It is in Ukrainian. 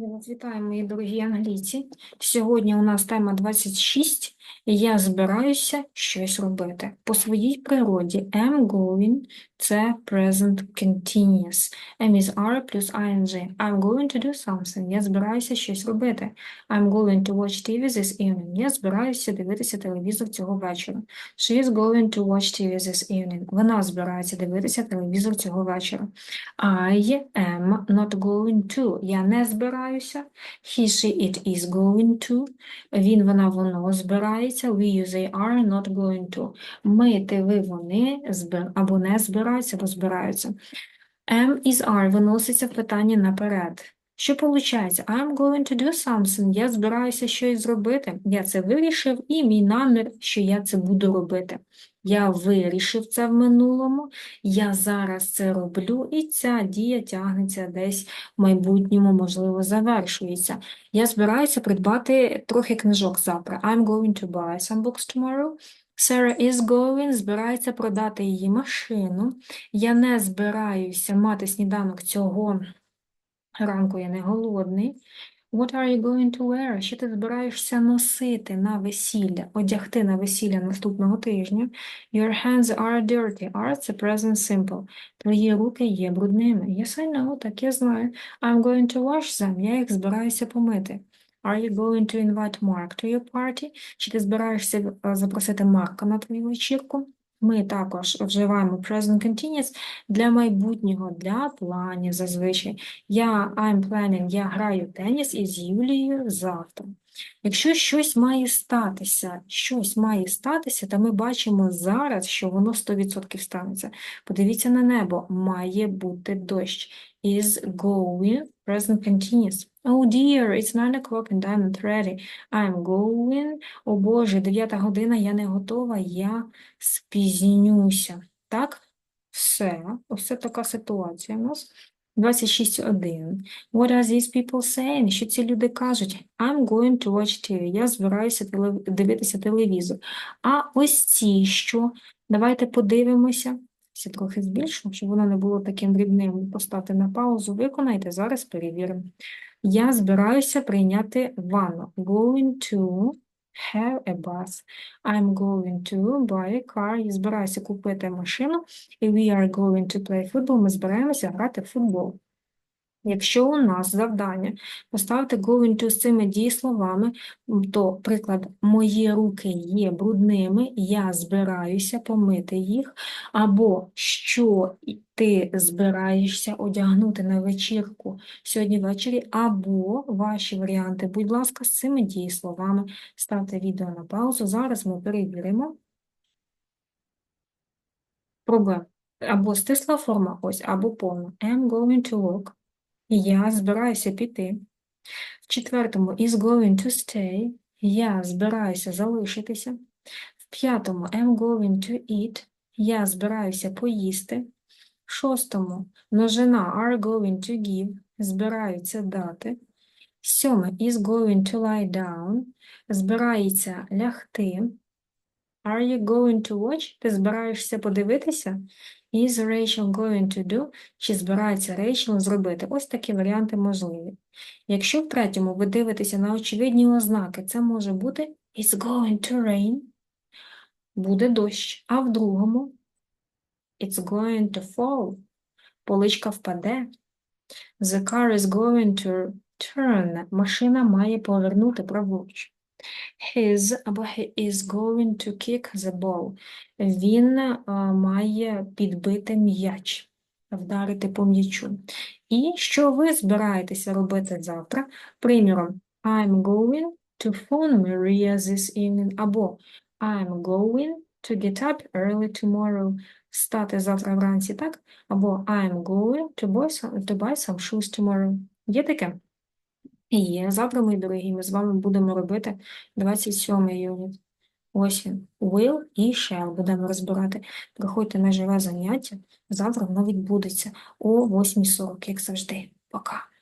Я мої дорогі англійці. Сьогодні у нас тема 26, і я збираюся щось робити. По своїй природі am going – це present continuous. Am is are плюс ing. I'm going to do something. Я збираюся щось робити. I'm going to watch TV this evening. Я збираюся дивитися телевізор цього вечора. She is going to watch TV this evening. Вона збирається дивитися телевізор цього вечора. I am not going to. Я не збираюся. He, she, it is going to. Він, вона, воно збирається. We, they are not going to. Ми, ти, ви, вони або не збираються, або збираються. Am is are виноситься в питання наперед. Що виходить? I'm going to do something. Я збираюся щось зробити. Я це вирішив, і мій намір, що я це буду робити. Я вирішив це в минулому, я зараз це роблю, і ця дія тягнеться десь в майбутньому, можливо, завершується. Я збираюся придбати трохи книжок завтра. I'm going to buy some books tomorrow. Sarah is going, збирається продати її машину. Я не збираюся мати сніданок цього ранку, я не голодний. What are you going to wear? Що ти збираєшся носити на весілля, одягти на весілля наступного тижня? Your hands are dirty. Are – це present simple. Твої руки є брудними. Yes, I know, так я знаю. I'm going to wash them. Я їх збираюся помити. Are you going to invite Mark to your party? Чи ти збираєшся е, запросити Марка на твою вечірку? Ми також вживаємо present continuous для майбутнього, для планів зазвичай. Я I'm planning, я граю теніс із Юлією завтра. Якщо щось має статися, щось має статися, то ми бачимо зараз, що воно 100% станеться. Подивіться на небо, має бути дощ. Is going, present continuous. Oh dear, it's 9 o'clock and I'm not ready. I'm going. О Боже, 9 година, я не готова, я спізнюся. Так? Все. Ось це така ситуація у нас. 26.1. What are these people saying? Що ці люди кажуть? I'm going to watch TV. Я збираюся телев- дивитися телевізор. А ось ці що? Давайте подивимося. Ще трохи збільшу, щоб воно не було таким дрібним. Поставте на паузу, виконайте, зараз перевіримо. Я збираюся прийняти ванну. Going to have a bus. I'm going to buy a car. Я збираюся купити машину. We are going to play football. Ми збираємося грати в футбол. Якщо у нас завдання поставити going to з цими дієсловами, то приклад мої руки є брудними, я збираюся помити їх, або що ти збираєшся одягнути на вечірку сьогодні ввечері, або ваші варіанти, будь ласка, з цими дієсловами. Ставте відео на паузу. Зараз ми перевіримо. Пробуємо. Або стисла форма, ось, або повна. I'm going to walk. Я збираюся піти. В четвертому is going to stay. Я збираюся залишитися. В п'ятому am going to eat. Я збираюся поїсти. В шостому множина are going to give. Збираються дати. Сьоме is going to lie down. Збирається лягти. Are you going to watch? Ти збираєшся подивитися? Is Rachel going to do? Чи збирається Рейчел зробити? Ось такі варіанти можливі. Якщо в третьому ви дивитеся на очевидні ознаки, це може бути It's going to rain. Буде дощ. А в другому It's going to fall. Поличка впаде. The car is going to turn. Машина має повернути праворуч. His або he is going to kick the ball. Він а, має підбити м'яч, вдарити по м'ячу. І що ви збираєтеся робити завтра? Приміром, I'm going to phone Maria this evening, або I'm going to get up early tomorrow. Встати завтра вранці, так? Або I'm going to buy some, to buy some shoes tomorrow. Є таке? Є. Завтра, мої дорогі, ми з вами будемо робити 27 юніт. Ось він. Will і shall будемо розбирати. Приходьте на живе заняття. Завтра воно відбудеться о 8.40, як завжди. Пока.